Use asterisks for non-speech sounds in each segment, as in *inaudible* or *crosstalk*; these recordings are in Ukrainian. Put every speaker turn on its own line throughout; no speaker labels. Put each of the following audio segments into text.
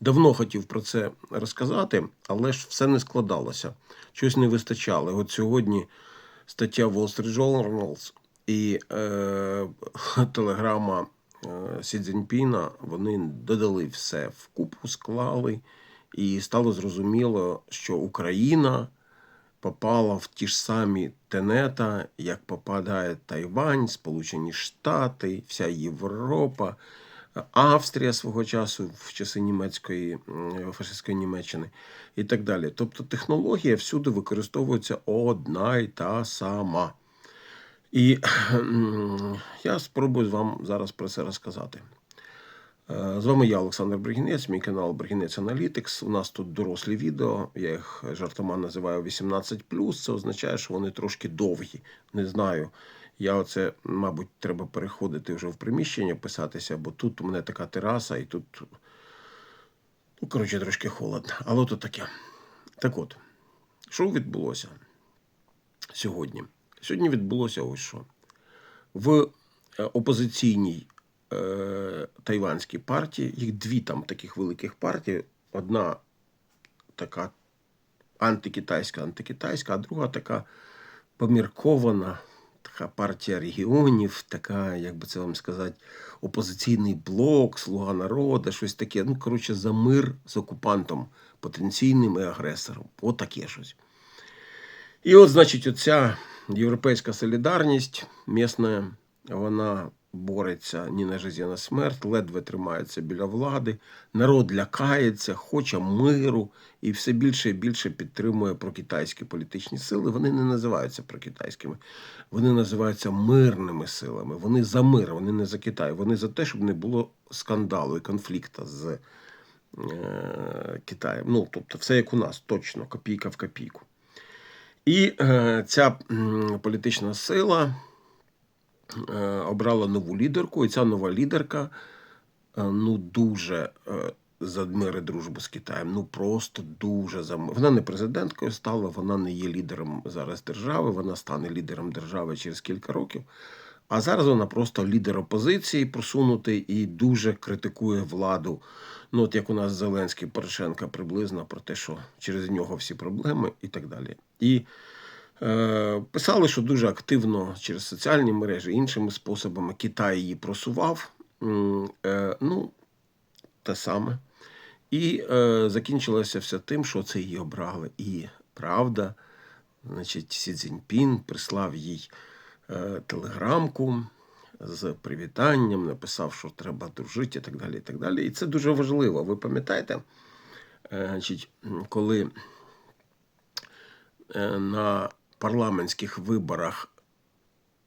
Давно хотів про це розказати, але ж все не складалося. Щось не вистачало. От сьогодні стаття Wall Street Journal і е, *laughs* телеграма е, Сі Цзіньпіна, вони додали все вкупу, склали, і стало зрозуміло, що Україна попала в ті ж самі тенета, як попадає Тайвань, Сполучені Штати, вся Європа, Австрія свого часу в часи німецької фашистської Німеччини і так далі. Тобто технологія всюди використовується одна й та сама. І я спробую вам зараз про це розказати. Е, З вами я, Олександр Бригінець, мій канал Бригінець Аналітикс. У нас тут дорослі відео, я їх жартома називаю 18. Це означає, що вони трошки довгі. Не знаю. Я оце, мабуть, треба переходити вже в приміщення, писатися, бо тут у мене така тераса, і тут, ну, коротше, трошки холодно. Але то таке. Так от, що відбулося сьогодні? Сьогодні відбулося ось що. В е, опозиційній е, тайванській партії, їх дві там таких великих партії. Одна така антикитайська, антикитайська, а друга така поміркована, така партія регіонів, така, як би це вам сказати, опозиційний блок, слуга народу, щось таке. Ну, коротше, за мир з окупантом, потенційним і агресором. От таке щось. І от, значить, оця європейська солідарність місна, вона бореться ні на життя, на смерть, ледве тримається біля влади. Народ лякається, хоче миру і все більше і більше підтримує прокитайські політичні сили. Вони не називаються прокитайськими, вони називаються мирними силами. Вони за мир, вони не за Китай. Вони за те, щоб не було скандалу і конфлікту з е, Китаєм. Ну, тобто, все як у нас, точно, копійка в копійку. І е, ця політична сила обрала нову лідерку, і ця нова лідерка е, ну дуже е, за дружбу з Китаєм. Ну просто дуже за. Вона не президенткою стала, вона не є лідером зараз держави, вона стане лідером держави через кілька років. А зараз вона просто лідер опозиції просунутий і дуже критикує владу. Ну, от як у нас Зеленський Порошенка приблизно про те, що через нього всі проблеми і так далі. І е, писали, що дуже активно через соціальні мережі, іншими способами Китай її просував. Е, ну, те саме. І е, закінчилося все тим, що це її обрали. І правда, значить, Сі Цзіньпін прислав їй е, телеграмку з привітанням, написав, що треба дружити і так далі. І так далі. І це дуже важливо. Ви пам'ятаєте, е, коли е, на парламентських виборах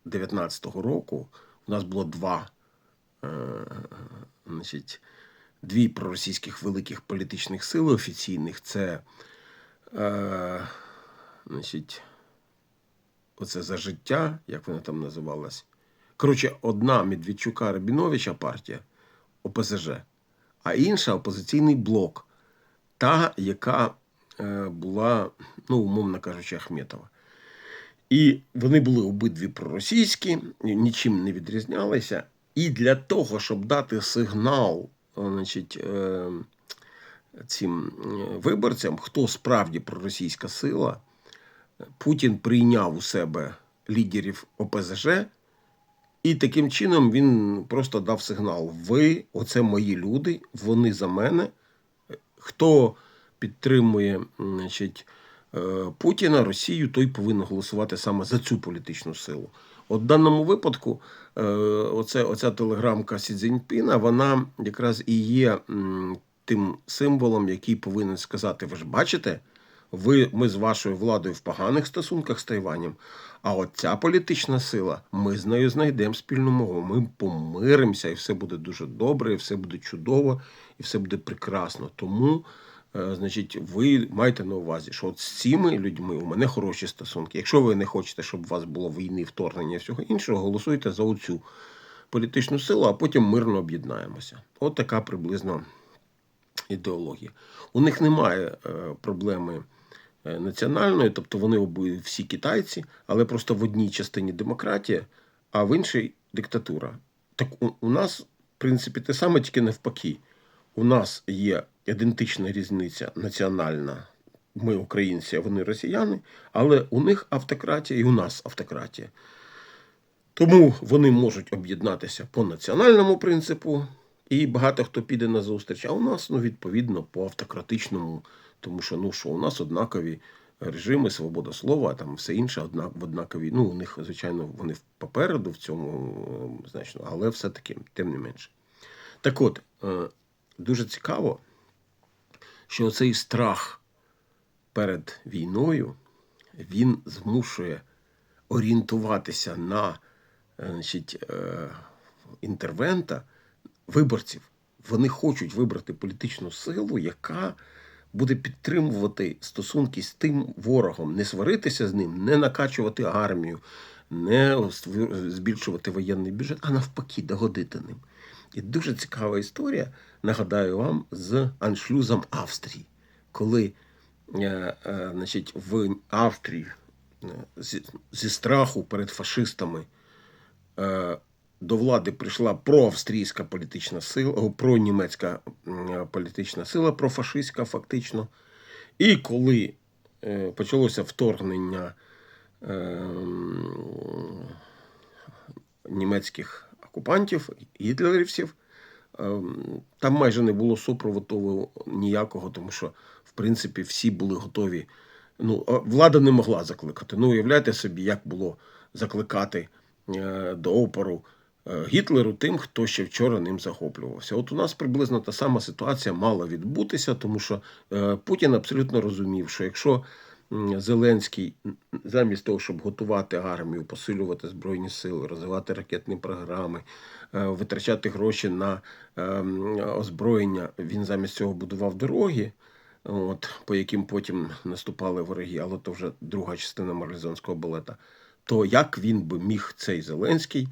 19-го року у нас було два, е, значить, дві проросійських великих політичних сили офіційних. Це е, значить, оце за життя, як вона там називалась. Коротше, одна Медведчука Рабіновича партія ОПЗЖ, а інша опозиційний блок, та, яка е, була, ну, умовно кажучи, Ахметова. І вони були обидві проросійські, нічим не відрізнялися. І для того, щоб дати сигнал значить, е, цим е, виборцям, хто справді проросійська сила, Путін прийняв у себе лідерів ОПЗЖ, і таким чином він просто дав сигнал: ви, оце мої люди, вони за мене. Хто підтримує значить, Путіна, Росію, той повинен голосувати саме за цю політичну силу. От в даному випадку, е, оце, оця телеграмка Сі Цзіньпіна, вона якраз і є тим символом, який повинен сказати: ви ж бачите, ви, ми з вашою владою в поганих стосунках з Тайванем. А от ця політична сила, ми з нею знайдемо спільну мову. Ми помиримося, і все буде дуже добре, і все буде чудово, і все буде прекрасно. Тому, е, значить, ви маєте на увазі, що от з цими людьми у мене хороші стосунки. Якщо ви не хочете, щоб у вас було війни, вторгнення і всього іншого, голосуйте за оцю політичну силу, а потім мирно об'єднаємося. От така приблизно ідеологія. У них немає е, проблеми е, національної, тобто вони оби всі китайці, але просто в одній частині демократія, а в іншій диктатура. Так у, у нас, в принципі, те саме, тільки навпаки. У нас є ідентична різниця національна. Ми українці, а вони росіяни, але у них автократія і у нас автократія. Тому вони можуть об'єднатися по національному принципу, і багато хто піде на зустріч. А у нас, ну, відповідно, по автократичному, тому що ну що у нас однакові режими, свобода слова, а там все інше однак однакові. Ну, у них, звичайно, вони попереду в цьому е, значно, але все-таки, тим не менше. Так от, е, дуже цікаво, що цей страх перед війною він змушує орієнтуватися на е, значить, е, інтервента виборців. Вони хочуть вибрати політичну силу, яка буде підтримувати стосунки з тим ворогом, не сваритися з ним, не накачувати армію, не збільшувати воєнний бюджет, а навпаки, догодити ним. І дуже цікава історія, нагадаю вам, з аншлюзом Австрії, коли е, е, значить, в Австрії е, зі, страху перед фашистами до влади прийшла проавстрійська політична сила, пронімецька політична сила, профашистська фактично. І коли почалося вторгнення е, німецьких окупантів, гітлерівців, ем, там майже не було супроводу ніякого, тому що, в принципі, всі були готові. Ну, влада не могла закликати. Ну, уявляйте собі, як було закликати е, до опору е, Гітлеру тим, хто ще вчора ним захоплювався. От у нас приблизно та сама ситуація мала відбутися, тому що е, Путін абсолютно розумів, що якщо Зеленський замість того, щоб готувати армію, посилювати збройні сили, розвивати ракетні програми, е, витрачати гроші на е, озброєння, він замість цього будував дороги. От, по яким потім наступали вороги, але то вже друга частина марлезонського балета. То як він би міг цей Зеленський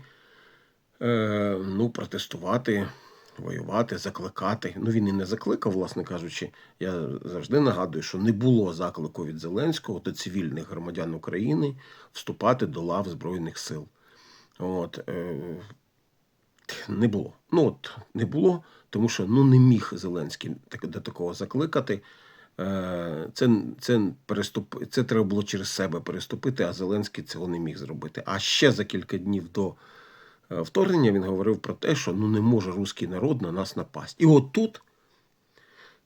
е, ну, протестувати, воювати, закликати? Ну він і не закликав, власне кажучи. Я завжди нагадую, що не було заклику від Зеленського до цивільних громадян України вступати до лав Збройних сил. От, е, не було. Ну от не було, тому що ну не міг Зеленський до такого закликати. Е, Це, це, переступ... це треба було через себе переступити, а Зеленський цього не міг зробити. А ще за кілька днів до вторгнення він говорив про те, що ну не може руський народ на нас напасть. І от тут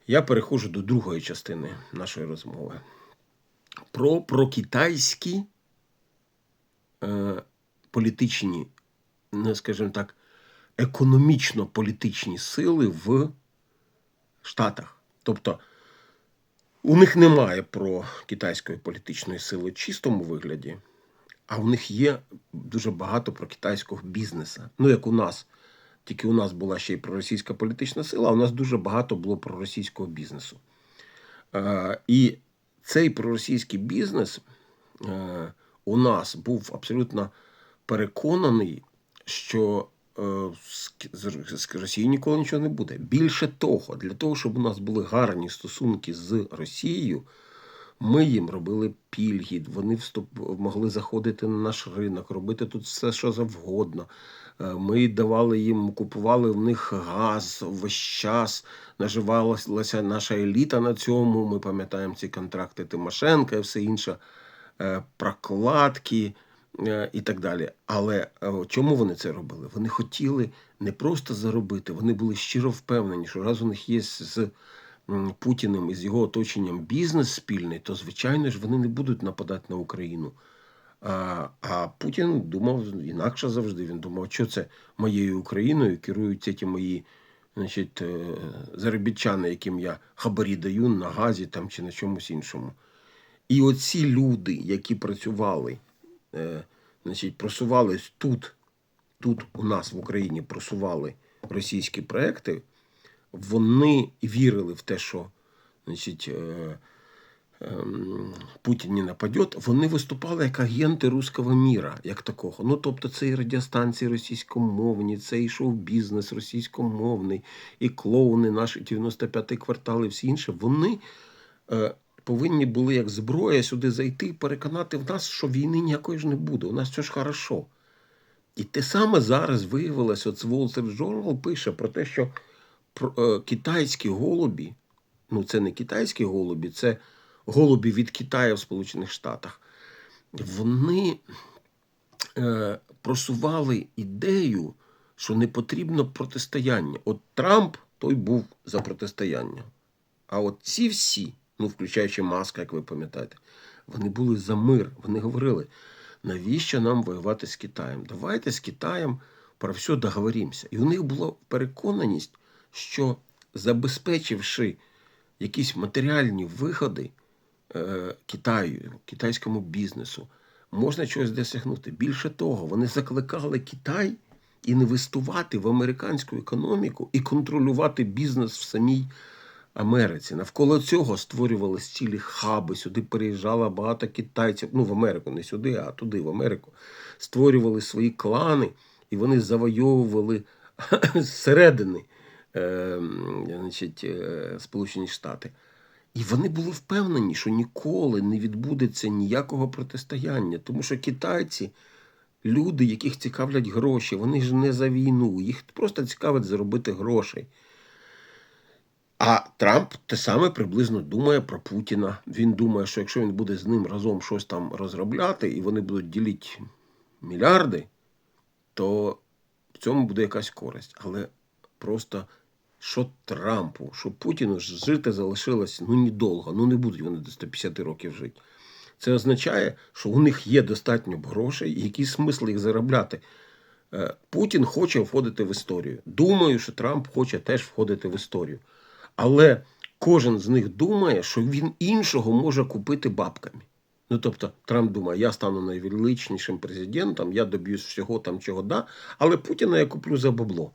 я переходжу до другої частини нашої розмови. Про прокитайські е, політичні, ну, скажімо так, економічно-політичні сили в Штатах. Тобто у них немає про китайської політичної сили в чистому вигляді, а в них є дуже багато про китайського бізнесу. Ну, як у нас. Тільки у нас була ще й проросійська політична сила, а у нас дуже багато було проросійського бізнесу. Е, і цей проросійський бізнес е, у нас був абсолютно переконаний, що е, з Росії ніколи нічого не буде. Більше того, для того, щоб у нас були гарні стосунки з Росією, ми їм робили пільги, вони вступ... могли заходити на наш ринок, робити тут все, що завгодно. Е, Ми давали їм, купували в них газ весь час, наживалася наша еліта на цьому. Ми пам'ятаємо ці контракти Тимошенка і все інше, е, прокладки е, і так далі. Але чому вони це робили? Вони хотіли не просто заробити, вони були щиро впевнені, що раз у них є з Путіним і з його оточенням бізнес спільний, то звичайно ж вони не будуть нападати на Україну. А, а Путін думав інакше завжди. Він думав, що це моєю Україною керують ці мої значить, е, заробітчани, яким я хабарі даю на газі там, чи на чомусь іншому. І оці люди, які працювали, е, значить, просувались тут, тут у нас в Україні просували російські проекти, вони вірили в те, що значить, е, ем, Путін не нападет, вони виступали як агенти руського міра, як такого. Ну, тобто, це і радіостанції російськомовні, це і шоу-бізнес російськомовний, і клоуни, наші 95-й квартал і всі інші, вони е, повинні були як зброя сюди зайти і переконати в нас, що війни ніякої ж не буде. У нас все ж хорошо. І те саме зараз виявилося, от Wall Street Journal пише про те, що е, китайські голубі Ну, це не китайські голубі, це голубі від Китаю в Сполучених Штатах. Вони е, просували ідею, що не потрібно протистояння. От Трамп той був за протистояння. А от ці всі, ну включаючи Маска, як ви пам'ятаєте, вони були за мир. Вони говорили, навіщо нам воювати з Китаєм? Давайте з Китаєм про все договоримося. І у них була переконаність, що забезпечивши якісь матеріальні виходи е, Китаю, китайському бізнесу, можна чогось досягнути. Більше того, вони закликали Китай інвестувати в американську економіку і контролювати бізнес в самій Америці. Навколо цього створювалися цілі хаби. Сюди переїжджало багато китайців. Ну, в Америку, не сюди, а туди, в Америку. Створювали свої клани, і вони завойовували *clears throat* зсередини е, значить, е, Сполучені Штати. І вони були впевнені, що ніколи не відбудеться ніякого протистояння, тому що китайці, люди, яких цікавлять гроші, вони ж не за війну, їх просто цікавить заробити грошей. А Трамп те саме приблизно думає про Путіна. Він думає, що якщо він буде з ним разом щось там розробляти, і вони будуть ділити мільярди, то в цьому буде якась користь. Але просто що Трампу, що Путіну жити залишилось ну недовго, ну не будуть вони до 150 років жити. Це означає, що у них є достатньо грошей, і який смисл їх заробляти. Е, Путін хоче входити в історію. Думаю, що Трамп хоче теж входити в історію. Але кожен з них думає, що він іншого може купити бабками. Ну, тобто, Трамп думає, я стану найвеличнішим президентом, я доб'юсь всього там, чого да, але Путіна я куплю за бабло.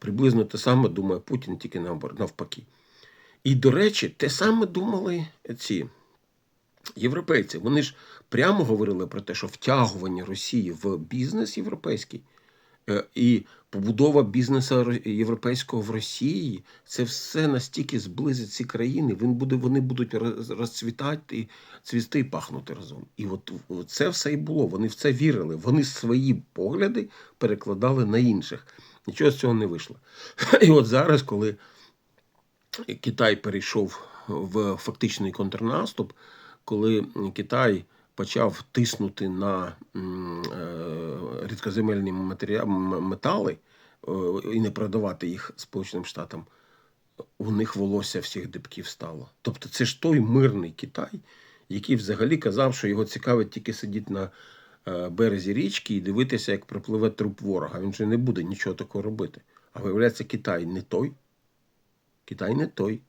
Приблизно те саме думає Путін, тільки навпаки. І, до речі, те саме думали ці європейці. Вони ж прямо говорили про те, що втягування Росії в бізнес європейський і побудова бізнесу європейського в Росії це все настільки зблизить ці країни. Він буде, вони будуть розцвітати, і цвісти і пахнути разом. І от це все і було. Вони в це вірили. Вони свої погляди перекладали на інших. Нічого з цього не вийшло. *clears throat* І от зараз, коли Китай перейшов в фактичний контрнаступ, коли Китай почав тиснути на е, рідкоземельні метали е, і не продавати їх Сполученим Штатам, у них волосся всіх дибків стало. Тобто це ж той мирний Китай, який взагалі казав, що його цікавить тільки сидіти на е, березі річки і дивитися, як припливе труп ворога. Він же не буде нічого такого робити. А виявляється, Китай не той. Китай не той.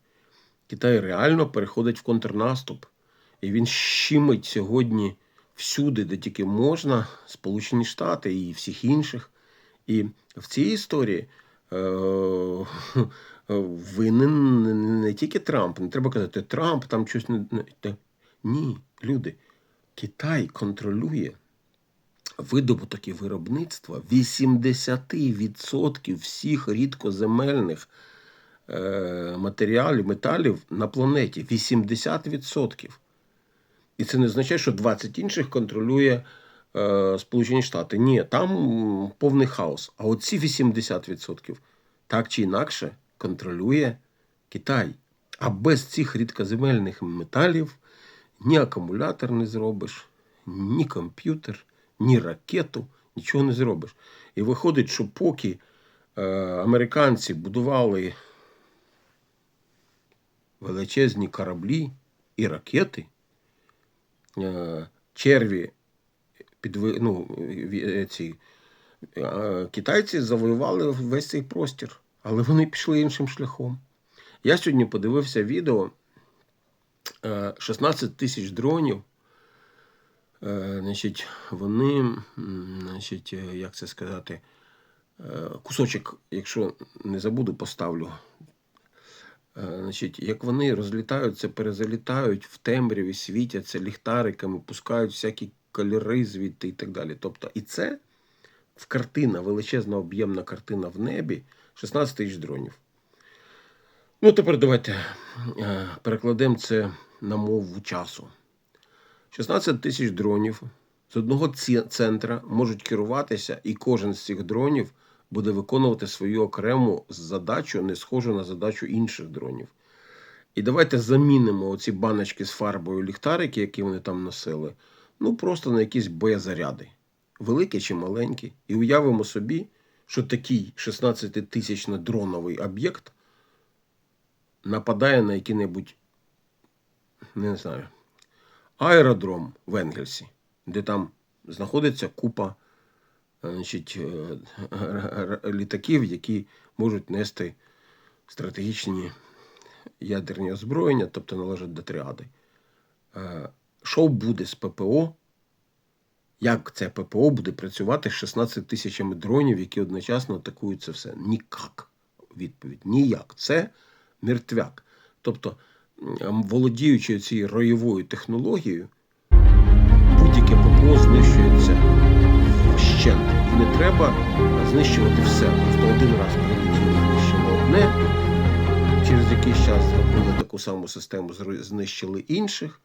Китай реально переходить в контрнаступ. І він щимить сьогодні всюди, де тільки можна, Сполучені Штати і всіх інших. І в цій історії е, *laughs* винен не тільки Трамп. Не треба казати, Трамп там щось не. Ні, люди. Китай контролює видобуток і виробництва 80% всіх рідкоземельних е, матеріалів, металів на планеті. 80%. І це не означає, що 20 інших контролює е, Сполучені Штати. Ні, там повний хаос. А оці 80% так чи інакше контролює Китай. А без цих рідкоземельних металів ні акумулятор не зробиш, ні комп'ютер, ні ракету, нічого не зробиш. І виходить, що поки е, американці будували величезні кораблі і ракети. Е, черві під ну, ці, китайці завоювали весь цей простір, але вони пішли іншим шляхом. Я сьогодні подивився відео 16 е, тисяч дронів. Е, значить, Вони, значить, як це сказати, кусочок, якщо не забуду, поставлю Е, значить, Як вони розлітаються, перезалітають в темряві, світяться ліхтариками, пускають всякі кольори звідти і так далі. Тобто, і це в картина, величезна об'ємна картина в небі 16 тисяч дронів. Ну, тепер давайте е, перекладемо це на мову часу. 16 тисяч дронів з одного центра можуть керуватися, і кожен з цих дронів буде виконувати свою окрему задачу, не схожу на задачу інших дронів. І давайте замінимо оці баночки з фарбою ліхтарики, які вони там носили, ну просто на якісь боєзаряди, великі чи маленькі. І уявимо собі, що такий 16-тисячний дроновий об'єкт нападає на який-небудь, не знаю, аеродром в Енгельсі, де там знаходиться купа значить, е, літаків, які можуть нести стратегічні ядерні озброєння, тобто належать до тріади. Е, Що буде з ППО? Як це ППО буде працювати з 16 тисячами дронів, які одночасно атакують це все? Нікак. Відповідь. Ніяк. Це мертвяк. Тобто, володіючи цією роєвою технологією, будь-яке ППО знищується вщент. Не треба знищувати все. Просто один раз прилетіло знищило одне, через якийсь час зробили таку саму систему, знищили інших.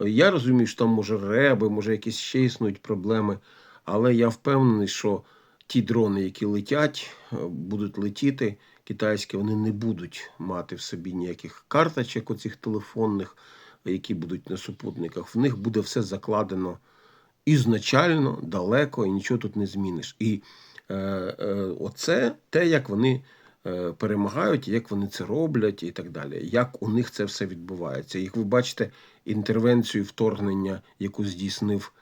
Я розумію, що там може реби, може якісь ще існують проблеми, але я впевнений, що ті дрони, які летять, е, будуть летіти китайські, вони не будуть мати в собі ніяких карточок, оцих телефонних, які будуть на супутниках. В них буде все закладено ізначально, далеко, і нічого тут не зміниш. І е, е, оце те, як вони е, перемагають, як вони це роблять, і так далі. Як у них це все відбувається. Як ви бачите, інтервенцію вторгнення, яку здійснив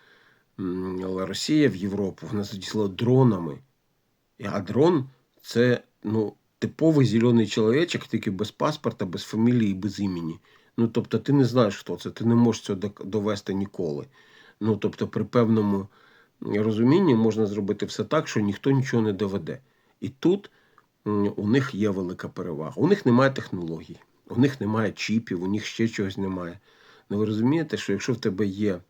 Росія в Європу, вона здійснила дронами. А дрон це ну, типовий зелений чоловічок, тільки без паспорта, без фамілії, без імені. Ну, тобто, ти не знаєш, хто це, ти не можеш цього довести ніколи. Ну, тобто, при певному розумінні можна зробити все так, що ніхто нічого не доведе. І тут у них є велика перевага. У них немає технологій, у них немає чіпів, у них ще чогось немає. Ну ви розумієте, що якщо в тебе є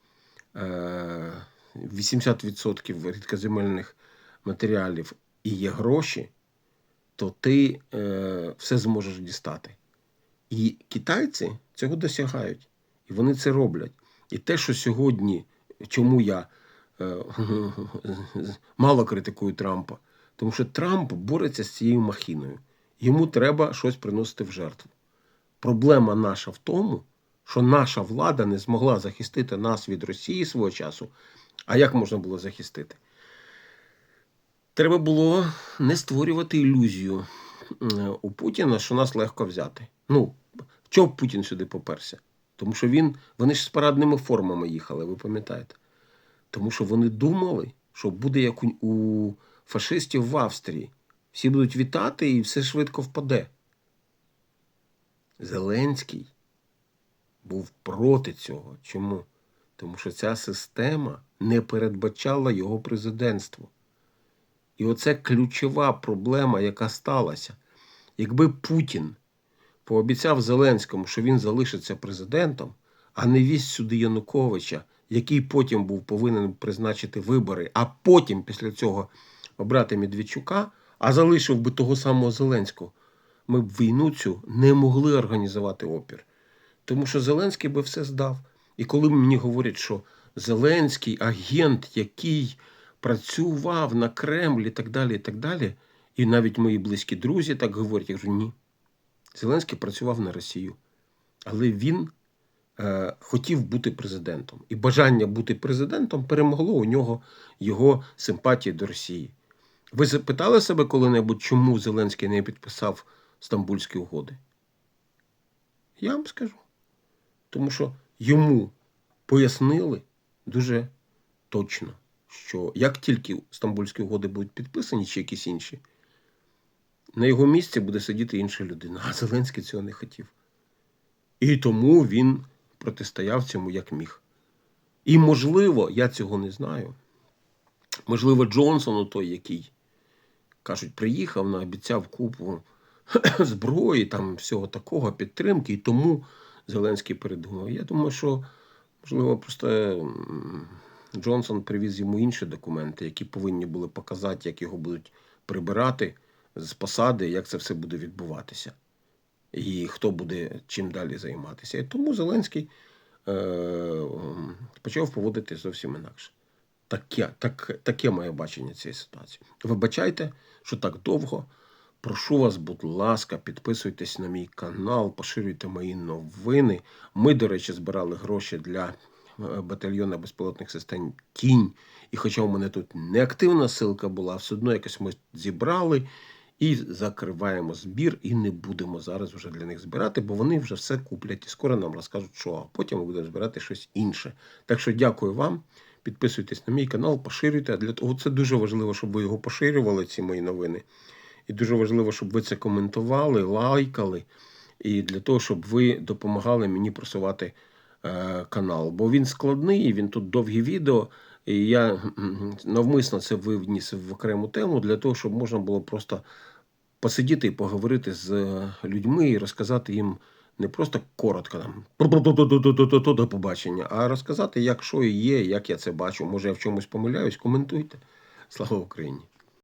е, 80% рідкоземельних матеріалів і є гроші, то ти е, все зможеш дістати. І китайці цього досягають. І вони це роблять. І те, що сьогодні, чому я е, мало критикую Трампа, тому що Трамп бореться з цією махіною. Йому треба щось приносити в жертву. Проблема наша в тому, що наша влада не змогла захистити нас від Росії свого часу. А як можна було захистити? Треба було не створювати ілюзію е, у Путіна, що нас легко взяти. Ну, чого Путін сюди поперся? Тому що він, вони ж з парадними формами їхали, ви пам'ятаєте? Тому що вони думали, що буде як у, у фашистів в Австрії. Всі будуть вітати і все швидко впаде. Зеленський був проти цього. Чому? Тому що ця система не передбачала його президентство. І оце ключова проблема, яка сталася. Якби Путін пообіцяв Зеленському, що він залишиться президентом, а не віз сюди Януковича, який потім був повинен призначити вибори, а потім після цього обрати Медведчука, а залишив би того самого Зеленського, ми б війну цю не могли організувати опір. Тому що Зеленський би все здав. І коли мені говорять, що Зеленський агент, який працював на Кремль і так далі, і так далі, і навіть мої близькі друзі так говорять, я кажу, ні. Зеленський працював на Росію, але він е, хотів бути президентом. І бажання бути президентом перемогло у нього його симпатії до Росії. Ви запитали себе коли-небудь, чому Зеленський не підписав Стамбульські угоди? Я вам скажу. Тому що йому пояснили дуже точно, що як тільки Стамбульські угоди будуть підписані чи якісь інші, на його місці буде сидіти інша людина. А Зеленський цього не хотів. І тому він протистояв цьому як міг. І, можливо, я цього не знаю. Можливо, Джонсон, той, який, кажуть, приїхав, наобіцяв купу *clears throat* зброї, там всього такого, підтримки, і тому Зеленський передумав. Я думаю, що, можливо, просто Джонсон привіз йому інші документи, які повинні були показати, як його будуть прибирати з посади, як це все буде відбуватися. І хто буде чим далі займатися. І тому Зеленський е, почав поводити зовсім інакше. Таке, так, таке моє бачення цієї ситуації. Вибачайте, що так довго Прошу вас, будь ласка, підписуйтесь на мій канал, поширюйте мої новини. Ми, до речі, збирали гроші для е, батальйону безпілотних систем Тінь. І хоча у мене тут не активна ссылка була, все одно якось ми зібрали і закриваємо збір, і не будемо зараз вже для них збирати, бо вони вже все куплять і скоро нам розкажуть, що а потім ми будемо збирати щось інше. Так що дякую вам. Підписуйтесь на мій канал, поширюйте. Для того це дуже важливо, щоб ви його поширювали, ці мої новини. І дуже важливо, щоб ви це коментували, лайкали, і для того, щоб ви допомагали мені просувати е, канал. Бо він складний, він тут довгі відео. І я навмисно це вивніс в окрему тему для того, щоб можна було просто посидіти і поговорити з е, людьми і розказати їм не просто коротко там до побачення, а розказати, як що і є, як я це бачу. Може, я в чомусь помиляюсь, коментуйте. Слава Україні!